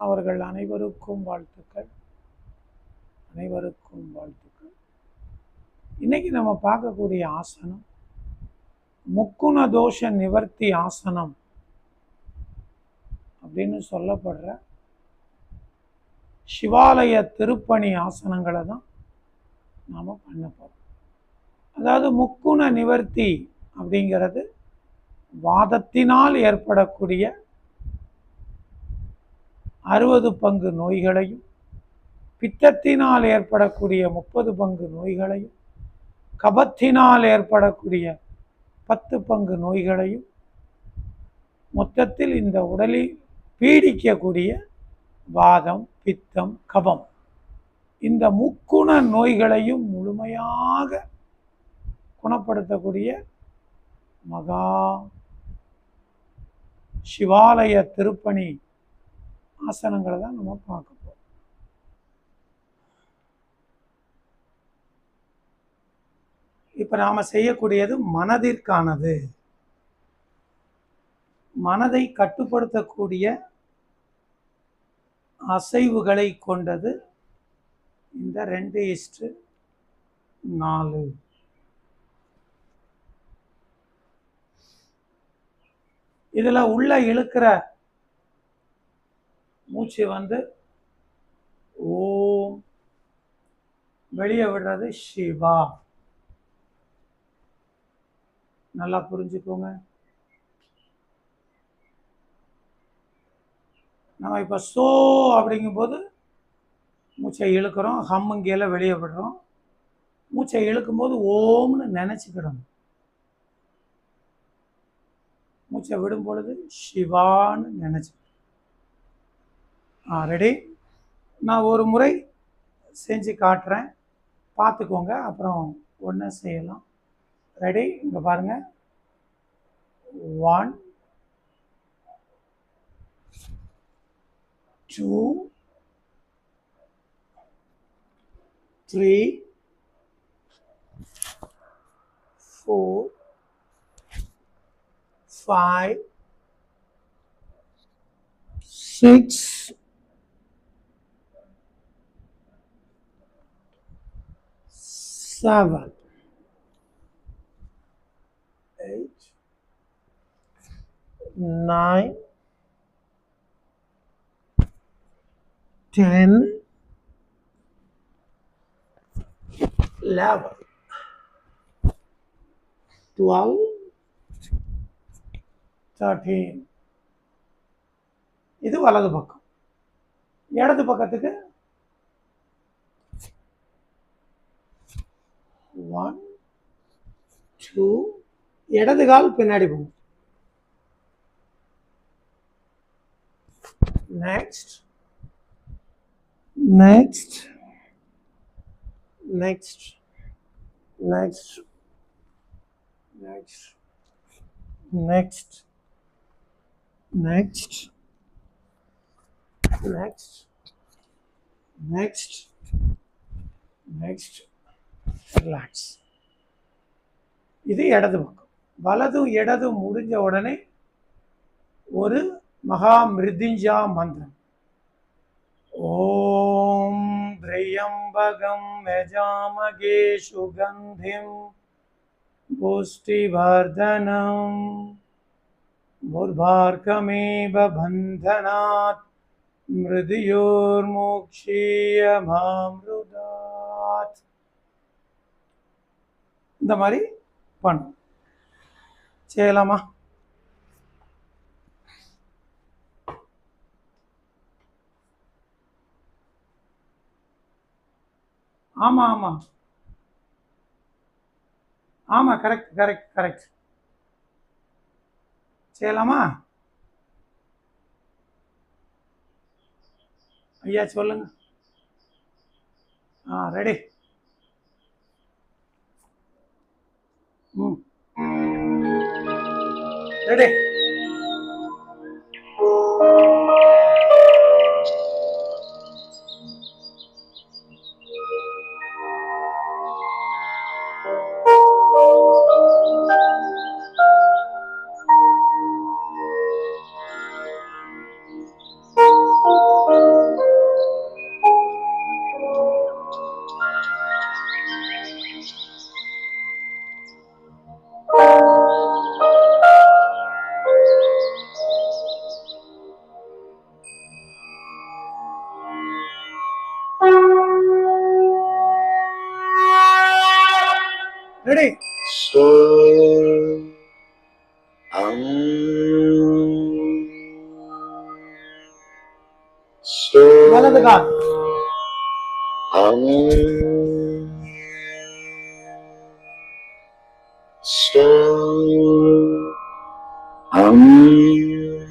அவர்கள் அனைவருக்கும் வாழ்த்துக்கள். அனைவருக்கும் வாழ்த்துக்கள். இன்னைக்கு நம்ம பார்க்கக்கூடிய ஆசனம் முக்குண தோஷ நிவர்த்தி ஆசனம் அப்படின்னு சொல்லப்படுற சிவாலய திருப்பணி ஆசனங்களை தான் நாம் பண்ண போகிறோம் அதாவது முக்குண நிவர்த்தி அப்படிங்கிறது வாதத்தினால் ஏற்படக்கூடிய அறுபது பங்கு நோய்களையும் பித்தத்தினால் ஏற்படக்கூடிய முப்பது பங்கு நோய்களையும் கபத்தினால் ஏற்படக்கூடிய பத்து பங்கு நோய்களையும் மொத்தத்தில் இந்த உடலில் பீடிக்கக்கூடிய வாதம் பித்தம் கபம் இந்த முக்குண நோய்களையும் முழுமையாக குணப்படுத்தக்கூடிய மகா சிவாலய திருப்பணி ஆசனங்களை தான் நம்ம பார்க்க போகிறோம் இப்போ நாம் செய்யக்கூடியது மனதிற்கானது. மனதை கட்டுப்படுத்தக்கூடிய அசைவுகளை கொண்டது இந்த ரெண்டு இஸ்டு நாலு. இதில் உள்ள இழுக்கிற மூச்சு வந்து ஓம் வெளியே விடுறது சிவா. நல்லா புரிஞ்சுக்கோங்க. நம்ம இப்போ சோ அப்படிங்கும்போது மூச்சை இழுக்கிறோம் ஹம்முங்கியில வெளியே விடுறோம். மூச்சை இழுக்கும்போது ஓம்னு நினச்சிக்கிடணும். மூச்சை விடும் பொழுது சிவான்னு நினச்சி ரெடி நான் ஒரு முறை செஞ்சு காட்டுறேன். பார்த்துக்கோங்க. அப்புறம் ஒன்று செய்யலாம். ரெடி இங்கே பாருங்கள் one two three four five six seven, eight, nine, ten, eleven, twelve. Thirteen இது வலது பக்கம் இடது பக்கத்துக்கு ஒன் டூ இடது கால் பின்னாடி போகும் next next next next next next next next next next relax இது இடது பக்கம் வலதும் இடதும் முடிஞ்ச உடனே ஒரு மகா மிருதிஞ்சா மந்திரம் ஓம் திரையம்பகம் யஜாமகே சுகந்திம் पुष्टिवर्धनं मुर्भार्कमेव बन्धनात् மிருதியோர்மோக்ஷியமாமிருதாத் இந்த மாதிரி பண்ணும் செய்யலாமா? ஆமா ஆமா. ஆமா கரெக்ட் கரெக்ட் கரெக்ட் செய்யலாமா? ஐயா சொல்லுங்க. ஆ ready 嗯，对，对。None of the God. Amen. So, Amen.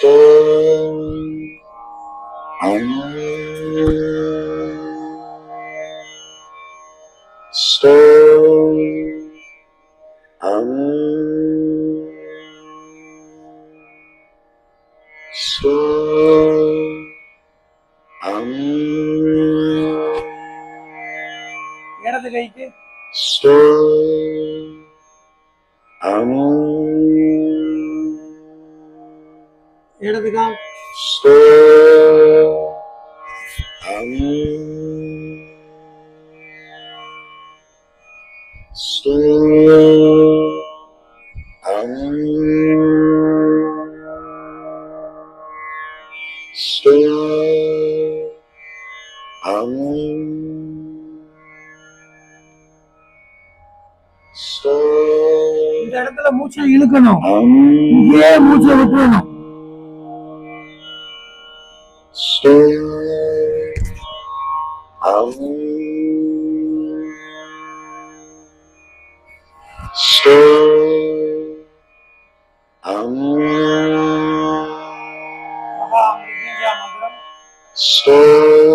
So, Amen. വലതിലേക്ക് ഇടത് കാം Stay. Amen. இடத்துல மூச்சை இழுக்கணும் Um. இங்கே மூச்சை விட்டுறணும் Stay. Um. Stay. Um. மகா மிருத்யுஞ்சய மந்திரம் Stay.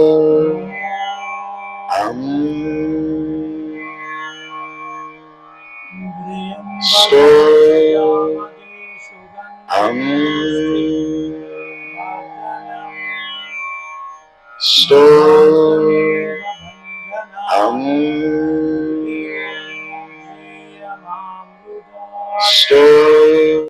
So